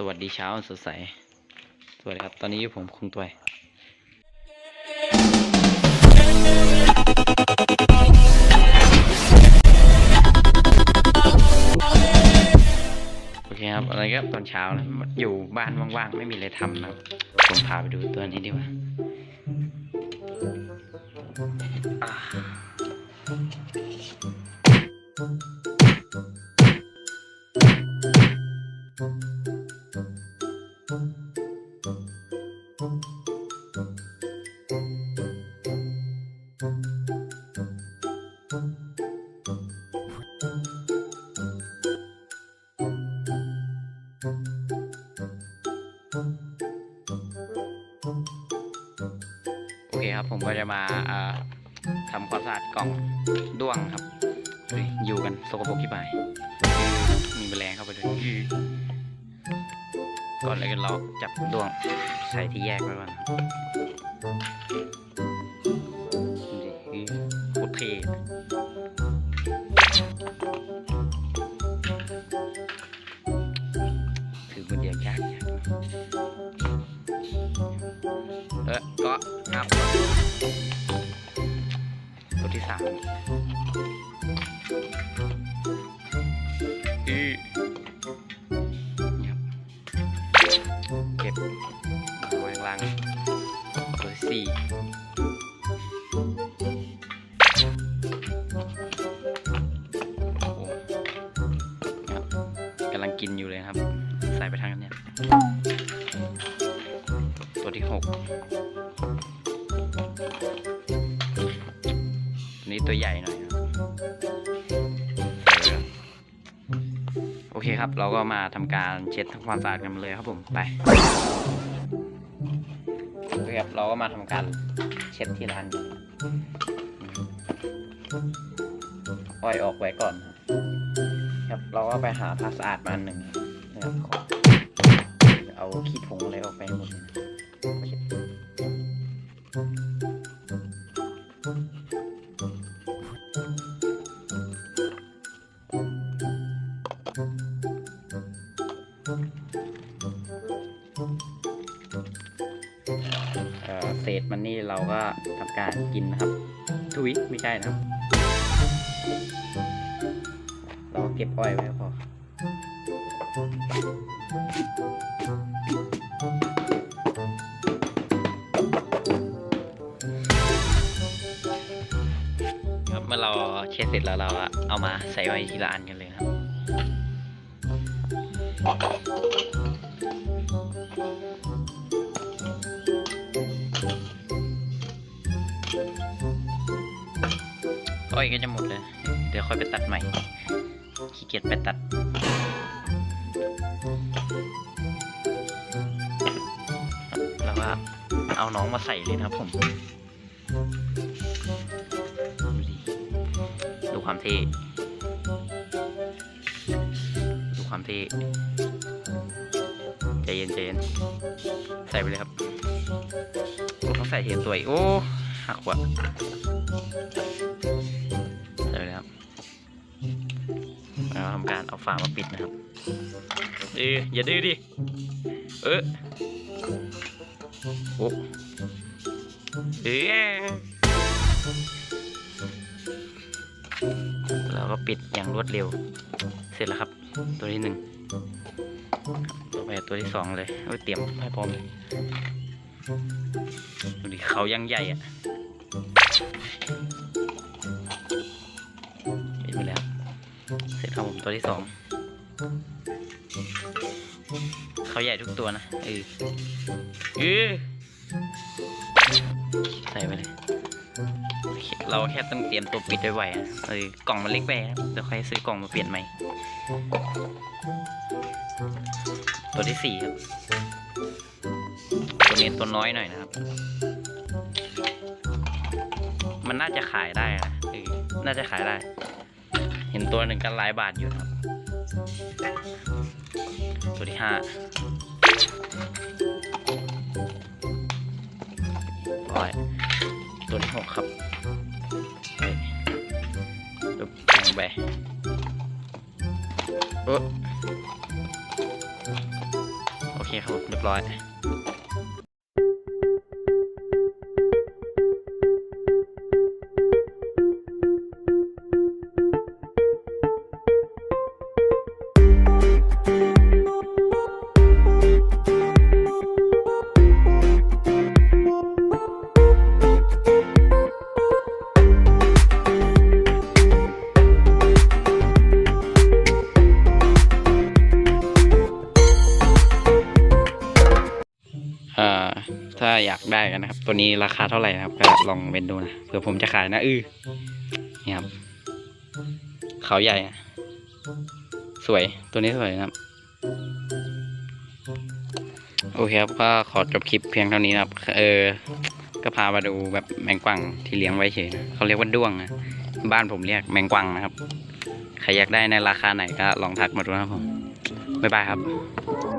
สวัสดีเช้าสดใส สวัสดีครับ ตอนนี้อยู่ผมคุงตัวโอเคครับ อะไรก็ตอนเช้านะ อยู่บ้านว่างๆ ไม่มีอะไรทำนะครับ ผมพาไปดูตัวนี้ดีกว่าอ่า ผมก็จะมาอ่าทำความสะอาดกล่องด้วงครับเฮ้ยอยู่กันสกปรกที่ไปมีแมลงเข้าไปด้วยอื้อก่อนเลยกันเราจับด้วงใส่ที่แยกไว้ก่อนดูดิอื้อโคตรเท่ อก็งับตัวที่สามอือยับเก็บไว้ข้างล่างตัวที่สี่โอ้โหครับกำลังกินอยู่เลยครับ ใส่ไปทางนั้นเนี่ยตัวที่หก ตัวใหญ่หน่อยครับใส่ไปครับโอเคครับ เราก็มาทำการเช็ดทำความสะอาดกันเลยครับผมไปโอเคครับเราก็มาทำการเช็ดที่ร้านอ้อยออกไว้ก่อนครับเราก็ไปหาผ้าสะอาดมาหนึ่งนะครับเอาขี้ผงอะไรออกไปหมด เศษมันนี่เราก็ทำการกินนะครับ ทุยไม่ใช่นะครับ เราก็เก็บอ้อยไว้พอครับเมื่อเราเช็ดเสร็จแล้วเราอะเอามาใส่ไว้ทีละอันกันเลย อ้อยก็จะหมดเลย เดี๋ยวค่อยไปตัดใหม่ ขี้เกียจไปตัดแล้วก็เอาน้องมาใส่เลยนะครับผม ดูความเท่ดูความเท่ เย็นใจเย็นใส่ไปเลยครับโอ้ต้องใส่เทียนตัวอีกโอ้หักว่ะใช่แล้วเราทำการเอาฝามาปิดนะครับเอออย่าดื้อดิเออโอ้เออเราก็ปิดอย่างรวดเร็ว เสร็จแล้วครับ ตัวที่หนึ่ง ไปตัวที่สองเลยเอาเตรียมให้พร้อมเลยดูดิเขายังใหญ่อะเห็นไปแล้ว เสร็จครับผมตัวที่สองเขาใหญ่ทุกตัวนะเออเออใส่ไปเลย เราแค่ต้องเตรียมตัวปิดไว้ไวๆนะเออกล่องมันเล็กไปครับเดี๋ยวค่อยซื้อกล่องมาเปลี่ยนใหม่ ตัวที่สี่ครับ ตัวนี้ตัวน้อยหน่อยนะครับ มันน่าจะขายได้นะน่าจะขายได้ เห็นตัวหนึ่งกันหลายบาทอยู่ครับ ตัวที่ห้าร้อยตัวที่หกครับเฮ้ยลุกลงไปเออ เคครับผมเรียบร้อย อ่อถ้าอยากได้กันนะครับ ตัวนี้ราคาเท่าไหร่นะครับ ก็ลองเว้นดูนะเผื่อผมจะขายนะ อือนี่ครับ เขาใหญ่สวยตัวนี้สวยนะครับ โอเคครับ ก็ขอจบคลิปเพียงเท่านี้นะครับ เออ ก็พามาดูแบบแมงกวังที่เลี้ยงไว้เฉยนะเขาเรียกว่าด้วงนะบ้านผมเรียกแมงกวังนะครับ ใครอยากได้ในราคาไหนก็ลองทักมาดูนะครับผมบ๊ายบายครับ